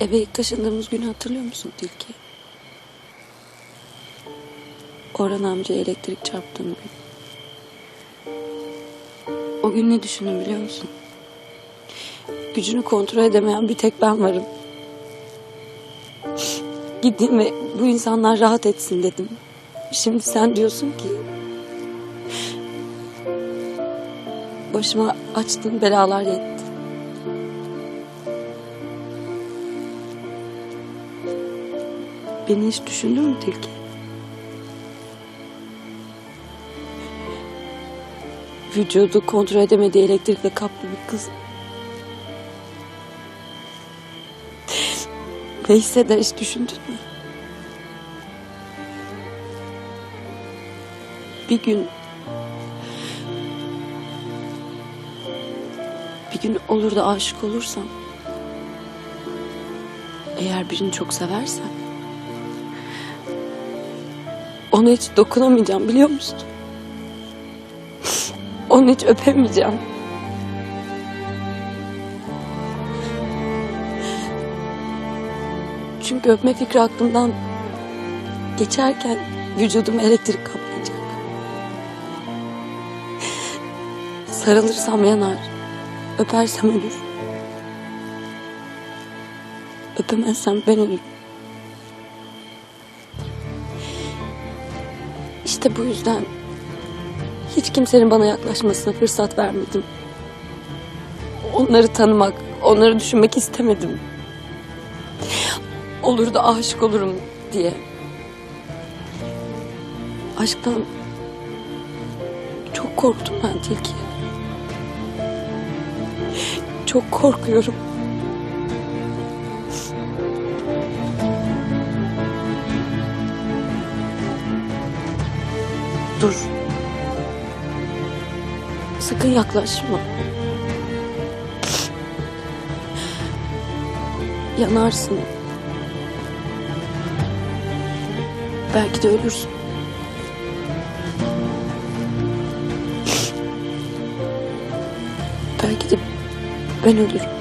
Eve ilk taşındığımız günü hatırlıyor musun Tilki? Orhan amcaya elektrik çarptığım gün. O gün ne düşündüm biliyor musun? Gücünü kontrol edemeyen bir tek ben varım. Gideyim ve bu insanlar rahat etsin dedim. Şimdi sen diyorsun ki... Başıma açtığın belalar yetti. Beni hiç düşündün mü Tilki? Vücudu kontrol edemediği elektrikle kaplı bir kız. Ne hisseder hiç düşündün mü? Bir gün... Bir gün olur da aşık olursam... Eğer birini çok seversen... Ona hiç dokunamayacağım biliyor musun? Onu hiç öpemeyeceğim. Çünkü öpme fikri aklımdan geçerken vücudum elektrik kaplayacak. Sarılırsam yanar, öpersem ölür. Öpemezsem ben ölürüm. İşte bu yüzden hiç kimsenin bana yaklaşmasına fırsat vermedim. Onları tanımak, onları düşünmek istemedim. Olur da aşık olurum diye. Aşktan çok korktum ben Tilki. Çok korkuyorum. Dur. Sakın yaklaşma. Yanarsın. Belki de ölürsün. Belki de ben ölürüm.